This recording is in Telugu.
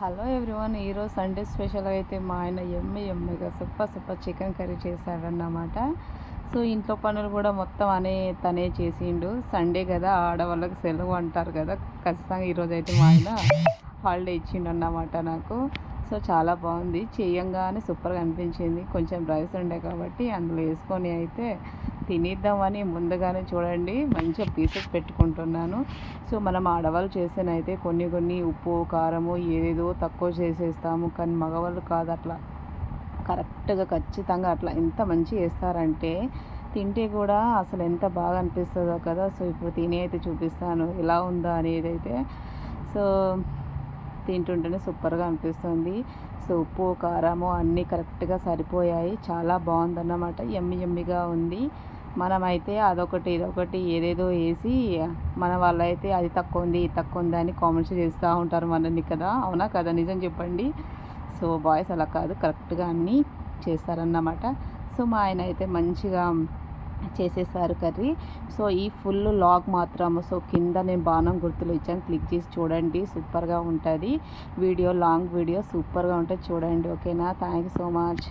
హలో ఎవ్రీవన్ ఈరోజు సండే స్పెషల్ అయితే మా ఆయన ఎమ్మె ఎమ్మెగా సూపర్ సూపర్ చికెన్ కర్రీ చేశాడన్నమాట. సో ఇంట్లో పనులు కూడా మొత్తం అనే తనే చేసిండు. సండే కదా ఆడవాళ్ళకి సెలవు అంటారు కదా ఖచ్చితంగా ఈరోజు అయితే మా ఆయన హాలిడే ఇచ్చిండు అన్నమాట నాకు. సో చాలా బాగుంది. చేయంగానే సూపర్గా అనిపించింది. కొంచెం రైస్ ఉండే కాబట్టి అందులో వేసుకొని అయితే తినేద్దామని ముందుగానే చూడండి మంచిగా పీసెస్ పెట్టుకుంటున్నాను. సో మనం ఆడవాళ్ళు చేసేనైతే కొన్ని కొన్ని ఉప్పు కారము ఏదేదో తక్కువ చేసేస్తాము. కానీ మగవాళ్ళు కాదు అట్లా. కరెక్ట్గా ఖచ్చితంగా అట్లా. ఎంత మంచి వేస్తారంటే తింటే కూడా అసలు ఎంత బాగా అనిపిస్తుందో కదా. సో ఇప్పుడు తిని అయితే చూపిస్తాను. ఎలా ఉందా అనేది అయితే. సో తింటుంటేనే సూపర్గా అనిపిస్తుంది. సో ఉప్పు కారము అన్నీ కరెక్ట్గా సరిపోయాయి. చాలా బాగుందన్నమాట. ఎమ్మి ఎమ్మిగా ఉంది. మనమైతే అదొకటి ఇదొకటి ఏదేదో వేసి మన వాళ్ళైతే అది తక్కువ ఉంది ఇది తక్కువ ఉంది అని కామెంట్స్ చేస్తూ ఉంటారు మనల్ని కదా. అవునా కదా? నిజం చెప్పండి. సో బాయ్స్ అలా కాదు. కరెక్ట్గా అన్నీ చేస్తారన్నమాట. సో మా ఆయన అయితే మంచిగా చేసేసారు కర్రీ. సో ఈ ఫుల్ లాగ్ మాత్రం సో కింద నేను బాణం గుర్తులు ఇచ్చాను. క్లిక్ చేసి చూడండి. సూపర్గా ఉంటుంది. వీడియో లాంగ్ వీడియో సూపర్గా ఉంటుంది. చూడండి. ఓకేనా? Thank you so much.